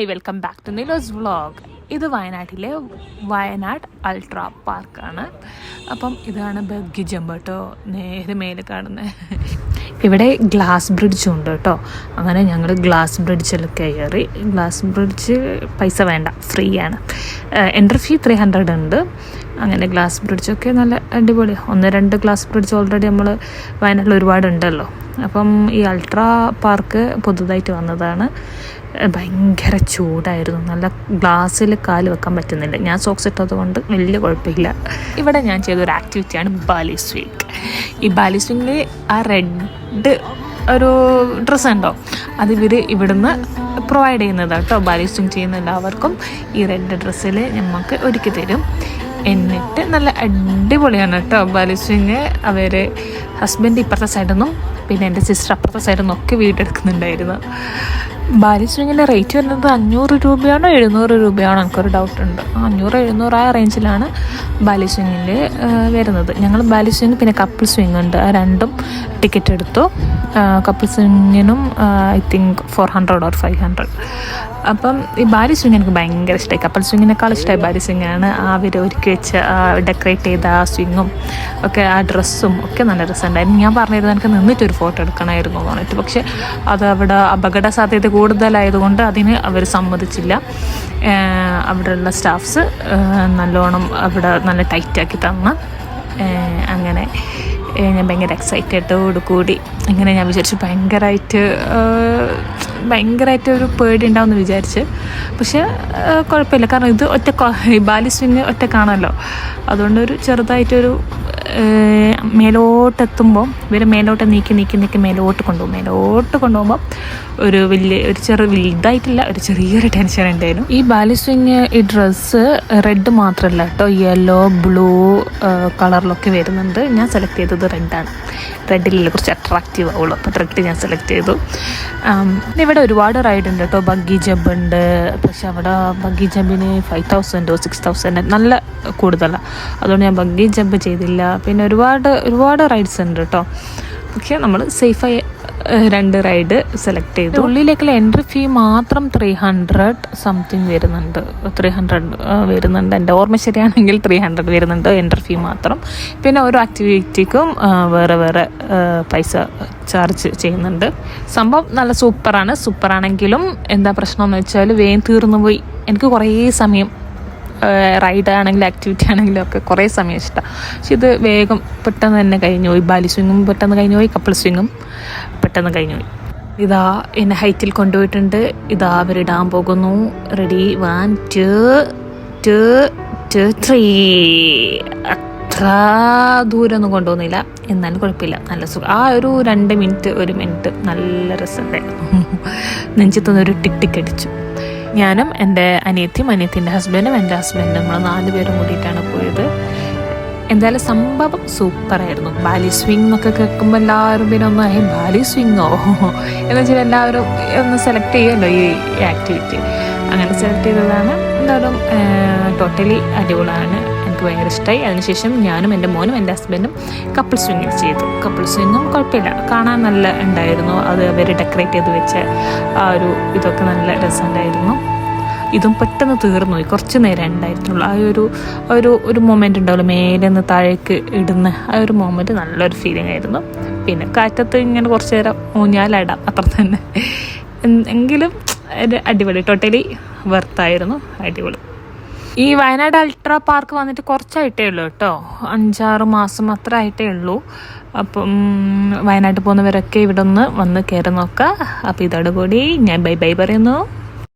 Hi welcome back to Nilo's vlog ഇത് വയനാട്ടിലെ Wayanad ultra പാർക്കാണ് അപ്പം ഇതാണ് ബഗ്ഗി ജമ്പ് കേട്ടോ നേരെ മേലെ കാണുന്നത് ഇവിടെ ഗ്ലാസ് ബ്രിഡ്ജ് ഉണ്ട് കേട്ടോ അങ്ങനെ ഞങ്ങൾ ഗ്ലാസ് ബ്രിഡ്ജിൽ കയറി. ഗ്ലാസ് ബ്രിഡ്ജ് പൈസ വേണ്ട. ഫ്രീ ആണ്. എൻട്രി ഫീ ത്രീ ഹൺഡ്രഡ് ഉണ്ട്. അങ്ങനെ ഗ്ലാസ് ബ്രിഡ്ജൊക്കെ നല്ല അടിപൊളി. ഒന്ന് രണ്ട് ഗ്ലാസ് ബ്രിഡ്ജ് ഓൾറെഡി നമ്മൾ വയനാട്ടിൽ ഒരുപാട് ഉണ്ടല്ലോ അപ്പം ഈ അൾട്രാ പാർക്ക് പുതുതായിട്ട് വന്നതാണ്. ഭയങ്കര ചൂടായിരുന്നു. നല്ല ഗ്ലാസ്സിൽ കാൽ വെക്കാൻ പറ്റുന്നില്ല. ഞാൻ സോക്സ് ഇട്ടത് കൊണ്ട് വലിയ കുഴപ്പമില്ല. ഇവിടെ ഞാൻ ചെയ്ത ഒരു ആക്ടിവിറ്റിയാണ് ബാലി സ്വിങ് ഈ ബാലി സ്വിങ്ങിൽ ആ റെഡ് ഒരു ഡ്രസ്സ് ഉണ്ടോ? അത് ഇവർ ഇവിടുന്ന് പ്രൊവൈഡ് ചെയ്യുന്നതാണ് കേട്ടോ ബാലി സ്വിങ് ചെയ്യുന്ന എല്ലാവർക്കും ഈ റെഡ് ഡ്രസ്സിൽ നമുക്ക് ഒരുക്കി തരും. എന്നിട്ട് നല്ല അടിപൊളിയാണ് കേട്ടോ ബാലി സ്വിങ് അവർ ഹസ്ബൻഡ് ഇപ്പുറത്തെ സൈഡൊന്നും പിന്നെ എന്റെ സിസ്റ്റർ അപ്പുറത്തെ സൈഡിൽ നിന്നൊക്കെ വീടെടുക്കുന്നുണ്ടായിരുന്നു. ബാലി സ്വിങ്ങിന്റെ റേറ്റ് വരുന്നത് അഞ്ഞൂറ് രൂപയാണോ എഴുന്നൂറ് രൂപയാണോ? എനിക്കൊരു ഡൗട്ട് ഉണ്ട്. അഞ്ഞൂറ് എഴുന്നൂറ് ആ റേഞ്ചിലാണ് ബാലി സ്വിങ്ങിൽ വരുന്നത്. ഞങ്ങൾ ബാലി സ്വിങ് പിന്നെ കപ്പിൾ സ്വിങ് ഉണ്ട്. ആ രണ്ടും ടിക്കറ്റ് എടുത്തു. Couple സ്വിങ്ങിനും I think four hundred or five hundred അപ്പം ഈ ഭാര്യ സ്വിങ് എനിക്ക് ഭയങ്കര ഇഷ്ടമായി കപ്പിൾ സ്വിങ്ങിനേക്കാൾ ഇഷ്ടമായി ഭാര്യ സ്വിങ്ങാണ് അവർ ഒരുക്കി വെച്ച് ഡെക്കറേറ്റ് ചെയ്ത ആ സ്വിങ്ങും ഒക്കെ ആ ഡ്രസ്സും ഒക്കെ നല്ല രസമുണ്ടായിരുന്നു ഞാൻ പറഞ്ഞിരുന്നു എനിക്ക് നിന്നിട്ടൊരു ഫോട്ടോ എടുക്കണമായിരുന്നു എന്ന് പക്ഷേ അത് അവിടെ അപകട സാധ്യത കൂടുതലായതുകൊണ്ട് അതിന് അവർ സമ്മതിച്ചില്ല. അവിടെയുള്ള സ്റ്റാഫ്സ് നല്ലോണം അവിടെ നല്ല ടൈറ്റാക്കി തന്ന. അങ്ങനെ. ഞാൻ ഭയങ്കര എക്സൈറ്റഡോട് കൂടി. അങ്ങനെ ഞാൻ വിചാരിച്ചു ഭയങ്കരമായിട്ട് ഭയങ്കരമായിട്ട് ഒരു പേടി ഉണ്ടാവുമെന്ന് വിചാരിച്ച്. പക്ഷേ കുഴപ്പമില്ല. കാരണം ഇത് ഒറ്റ ബാലി സ്വിങ് ഒറ്റ കാണാമല്ലോ. അതുകൊണ്ട് ഒരു ചെറുതായിട്ടൊരു മേലോട്ടെത്തുമ്പോൾ ഇവർ മേലോട്ട് നീക്കി നീക്കി നീക്കി മേലോട്ട് കൊണ്ടുപോകും. മേലോട്ട് കൊണ്ടുപോകുമ്പോൾ ഒരു വലിയ ഒരു ചെറു വലുതായിട്ടില്ല ഒരു ചെറിയൊരു ടെൻഷൻ ഉണ്ടായിരുന്നു. ഈ ബാലി സ്വിങ് ഈ ഡ്രസ്സ് റെഡ് മാത്രമല്ല കേട്ടോ യെല്ലോ ബ്ലൂ കളറിലൊക്കെ വരുന്നുണ്ട്. ഞാൻ സെലക്ട് ചെയ്തത് റെഡാണ് റെഡിലല്ലേ കുറച്ച് അട്രാക്റ്റീവ് ആവുള്ളൂ. അപ്പോൾ റെഡ് ഞാൻ സെലക്ട് ചെയ്തു. ഇവിടെ ഒരുപാട് റൈഡ് ഉണ്ട് കേട്ടോ. ബഗ്ഗി ജമ്പ് ഉണ്ട്. പക്ഷെ അവിടെ ബഗ്ഗി ജമ്പിന് ഫൈവ് തൗസൻഡോ സിക്സ് തൗസൻഡ് നല്ല കൂടുതലാണ് അതുകൊണ്ട് ഞാൻ ബഗ്ഗി ജമ്പ് ചെയ്തില്ല. പിന്നെ ഒരുപാട് ഒരുപാട് റൈഡ്സ് ഉണ്ട് കേട്ടോ പക്ഷേ നമ്മൾ സേഫായി രണ്ട് റൈഡ് സെലക്ട് ചെയ്തു. ഉള്ളിലേക്കുള്ള എൻട്രി ഫീ മാത്രം ത്രീ ഹൺഡ്രഡ് സംതിങ് വരുന്നുണ്ട്. ത്രീ ഹൺഡ്രഡ് വരുന്നുണ്ട്. എന്റെ ഓർമ്മ ശരിയാണെങ്കിൽ ത്രീ ഹൺഡ്രഡ് വരുന്നുണ്ട്. എൻട്രി ഫീ മാത്രം. പിന്നെ ഓരോ ആക്ടിവിറ്റിക്കും വേറെ വേറെ പൈസ ചാർജ് ചെയ്യുന്നുണ്ട്. സംഭവം നല്ല സൂപ്പറാണ് സൂപ്പറാണെങ്കിലും എന്താ പ്രശ്നം എന്ന് വെച്ചാൽ വേഗം തീർന്നു പോയി എനിക്ക് കുറേ സമയം റൈഡ് ആണെങ്കിലും ആക്ടിവിറ്റി ആണെങ്കിലും ഒക്കെ കുറേ സമയം ഇഷ്ടമാണ് പക്ഷെ ഇത് വേഗം പെട്ടെന്ന് തന്നെ കഴിഞ്ഞു പോയി ബാലി സ്വിങ്ങും പെട്ടെന്ന് കഴിഞ്ഞു പോയി കപ്പിൾ സ്വിങ്ങും പെട്ടെന്ന് കഴിഞ്ഞു പോയി ഇതാ എന്നെ ഹൈറ്റിൽ കൊണ്ടുപോയിട്ടുണ്ട്. ഇതാ അവരിടാൻ പോകുന്നു. Ready one two two two three അത്ര ദൂരമൊന്നും കൊണ്ടുപോകുന്നില്ല. എന്നാലും കുഴപ്പമില്ല. നല്ല സുഖം. ആ ഒരു രണ്ട് മിനിറ്റ് ഒരു മിനിറ്റ് നല്ല രസമുണ്ടായിരുന്നു നെഞ്ചത്തുനിന്ന് ഒരു ടിക് ടിക് അടിച്ചു. ഞാനും എന്റെ അനിയത്തിയും അനിയത്തിന്റെ ഹസ്ബൻഡും എന്റെ ഹസ്ബൻഡും നമ്മൾ നാല് പേരും കൂടിയിട്ടാണ് പോയത്. എന്തായാലും സംഭവം സൂപ്പറായിരുന്നു. ബാലി സ്വിംഗ് എന്നൊക്കെ കേൾക്കുമ്പോൾ എല്ലാവരും പിന്നെ ഒന്ന് ബാലി സ്വിങ്ങോ എന്ന് വെച്ചാൽ എല്ലാവരും ഒന്ന് സെലക്ട് ചെയ്യുമല്ലോ ഈ ആക്ടിവിറ്റി അങ്ങനെ സെലക്ട് ചെയ്തതാണ്. എന്തായാലും ടോട്ടലി അടിപൊളിയാണ്. എനിക്ക് ഭയങ്കര ഇഷ്ടമായി അതിനുശേഷം ഞാനും എന്റെ മോനും എന്റെ ഹസ്ബൻഡും കപ്പിൾ സ്വിങ്ങിൽ ചെയ്തു. കപ്പിൾ സ്വിങ്ങും കുഴപ്പമില്ല. കാണാൻ നല്ല ഉണ്ടായിരുന്നു. അത് അവർ ഡെക്കറേറ്റ് ചെയ്ത് വെച്ച ആ ഒരു ഇതൊക്കെ നല്ല രസമുണ്ടായിരുന്നു. ഇതും പെട്ടെന്ന് തീർന്നു പോയി കുറച്ച് നേരം ഉണ്ടായിരുന്നുള്ളൂ. ആ ഒരു ഒരു ഒരു മൊമെന്റ് ഉണ്ടാവുമല്ലോ മേലെ നിന്ന് താഴേക്ക് ഇടുന്ന ആ ഒരു മൊമെന്റ് നല്ലൊരു ഫീലിംഗ് ആയിരുന്നു. പിന്നെ കാറ്റത്ത് ഇങ്ങനെ കുറച്ച് നേരം ഊഞ്ഞാലിടാം. അത്ര തന്നെ. എങ്കിലും അടിപൊളി. ടോട്ടലി വെർത്തായിരുന്നു അടിപൊളി. ഈ വയനാട് അൾട്രാ പാർക്ക് വന്നിട്ട് കുറച്ചായിട്ടേ ഉള്ളൂ കേട്ടോ. അഞ്ചാറ് മാസം അത്ര ആയിട്ടേ ഉള്ളൂ. അപ്പം വയനാട്ടിൽ പോകുന്നവരൊക്കെ ഇവിടെ ഒന്ന് വന്ന് കയറി നോക്കുക അപ്പോൾ ഇതോടുകൂടി ഞാൻ ബൈ ബൈ പറയുന്നു.